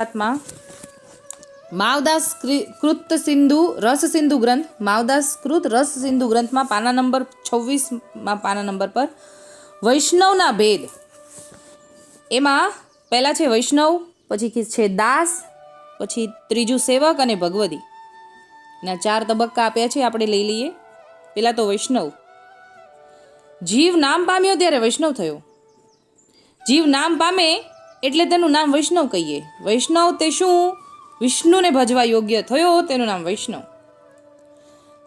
આત્મા. માવદાસ કૃત સિંધુ રસ સિંધુ ગ્રંથ. માવદાસ કૃત રસ સિંધુ ગ્રંથમાં પાના નંબર છવ્વીસમાં પાના નંબર પર વૈષ્ણવના ભેદ. એમાં પહેલાં છે વૈષ્ણવ, પછી છે દાસ, પછી ત્રીજું સેવક અને ભગવદી. ના ચાર તબક્કા આપ્યા છે, આપણે લઈ લઈએ. પહેલાં તો વૈષ્ણવ. જીવ નામ પામ્યો ત્યારે વૈષ્ણવ થયો. જીવ નામ પામે એટલે તેનું નામ વૈષ્ણવ કહીએ. વૈષ્ણવ તે શું? વિષ્ણુને ભજવા યોગ્ય થયો, તેનું નામ વૈષ્ણવ.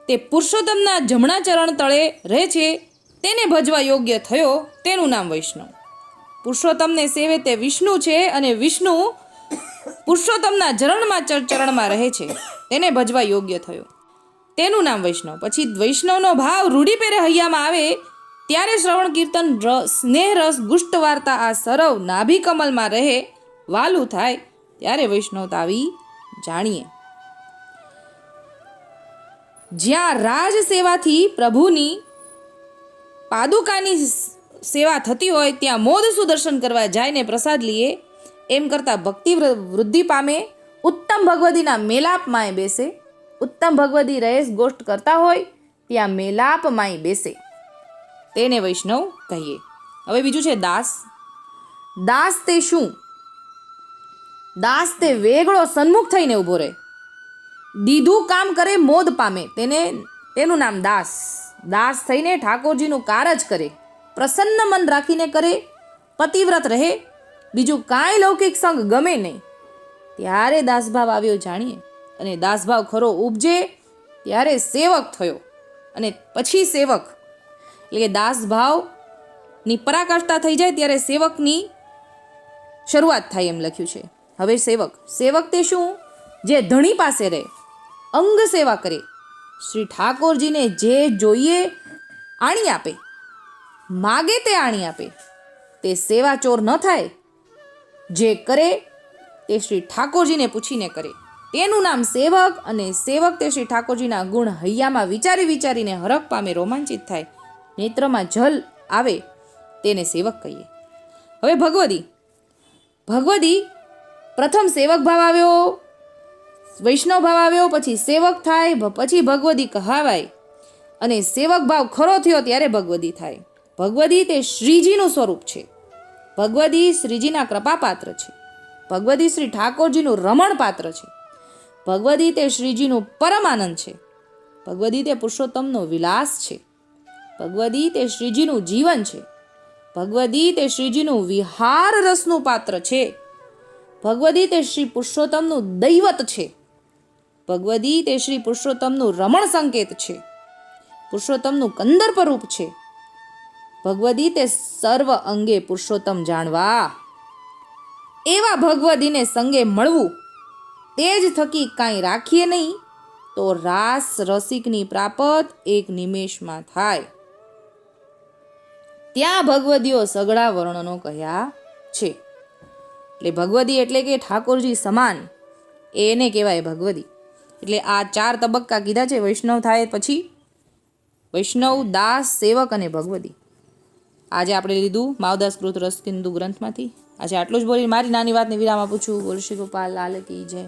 તે પુરુષોત્તમના જમણા ચરણ તળે રહે છે, તેને ભજવા યોગ્ય થયો, તેનું નામ વૈષ્ણવ. પુરુષોત્તમને સેવે તે વિષ્ણુ છે અને વિષ્ણુ પુરુષોત્તમના ચરણમાં ચર- ચરણમાં રહે છે, તેને ભજવા યોગ્ય થયો. તેનું નામ વૈષ્ણવ. પછી વૈષ્ણવનો ભાવ રૂઢિપેરે હૈયામાં આવે ત્યારે શ્રવણ કીર્તન રસ સ્નેહ રસ, ગુષ્ટ વાર્તા આ સરવ નાભી કમલમાં રહે, વાલું થાય, ત્યારે વૈષ્ણવતા આવી જાણીએ. જ્યાં રાજ સેવાથી પ્રભુની પાદુકાની સેવા થતી હોય, ત્યાં મોદ સુદર્શન કરવા જાય પ્રસાદ લઈએ એમ કરતાં ભક્તિ વૃદ્ધિ પામે, ઉત્તમ ભગવતીના મેલાપમાંય બેસે. ઉત્તમ ભગવતી રહેશ ગોષ્ઠ કરતા હોય, ત્યાં મેલાપમાંય બેસે. તેને વૈષ્ણવ કહીએ. હવે બીજું છે દાસ. દાસ તે શું? દાસ તે વેગળો સન્મુખ થઈને ઊભો રહે. દીધું કામ કરે, મોદ પામે. તેને, તેનું નામ દાસ. દાસ થઈને ઠાકોરજીનું કારજ કરે. પ્રસન્ન મન રાખીને કરે, પતિવ્રત રહે. બીજું કાંઈ લૌકિક સંગ ગમે નહીં. ત્યારે દાસભાવ આવ્યો જાણીએ. અને દાસભાવ ખરો ઉપજે, ત્યારે સેવક થયો. અને પછી સેવક. એટલે કે દાસભાવની પરાકાષ્ઠા થઈ જાય ત્યારે સેવકની શરૂઆત થાય એમ લખ્યું છે. હવે સેવક. સેવક તે શું? જે ધણી પાસે રહે, અંગ સેવા કરે, શ્રી ઠાકોરજીને જે જોઈએ આણી આપે, માગે તે આણી આપે, તે સેવા ચોર ન થાય, જે કરે તે શ્રી ઠાકોરજીને પૂછીને કરે. તેનું નામ સેવક અને સેવક તે શ્રી ઠાકોરજીના ગુણ હૈયામાં વિચારી વિચારીને હરખ પામે રોમાંચિત થાય. નેત્રમાં જલ આવે તેને સેવક કહીએ. હવે ભગવદી. ભગવદી પ્રથમ સેવક ભાવ આવ્યો, વૈષ્ણવ ભાવ આવ્યો, પછી સેવક થાય પછી ભગવદી કહાવાય. અને સેવક ભાવ ખરો થયો ત્યારે ભગવદી થાય. ભગવદી તે શ્રીજીનું સ્વરૂપ છે. ભગવદી શ્રીજીના કૃપાપાત્ર છે. ભગવદી શ્રી ઠાકોરજીનું રમણ પાત્ર છે. ભગવદી તે શ્રીજીનું પરમાનંદ છે. ભગવદી તે પુરુષોત્તમનો વિલાસ છે. ભગવદી તે શ્રીજીનું જીવન છે. ભગવદી તે શ્રીજીનું વિહાર રસનું પાત્ર છે. ભગવદી તે શ્રી પુરુષોત્તમનું દૈવત છે. ભગવદી તે શ્રી પુરુષોત્તમનું રમણ સંકેત છે. પુરુષોત્તમનું કંદર્પ રૂપ છે. ભગવદી તે સર્વ અંગે પુરુષોત્તમ જાણવા. એવા ભગવદીને સંગે મળવું, તે જ થકી કાંઈ રાખીએ નહીં, તો રાસ રસિકની પ્રાપત એક નિમેષમાં થાય. ત્યાં ભગવદીઓ સગળા વર્ણનો કહ્યા છે. એટલે ભગવદી એટલે કે ઠાકોરજી સમાન. એને કહેવાય ભગવદી. એટલે આ ચાર તબક્કા કીધા છે, વૈષ્ણવ થાય પછી વૈષ્ણવ, દાસ, સેવક અને ભગવદી. આજે આપણે લીધું માવદાસ કૃત રસકિંદુ ગ્રંથમાંથી. આજે આટલું જ બોલી મારી નાની વાતને વિરામ આપું છું. બોલ શ્રી ગોપાલ, લાલ કી જય.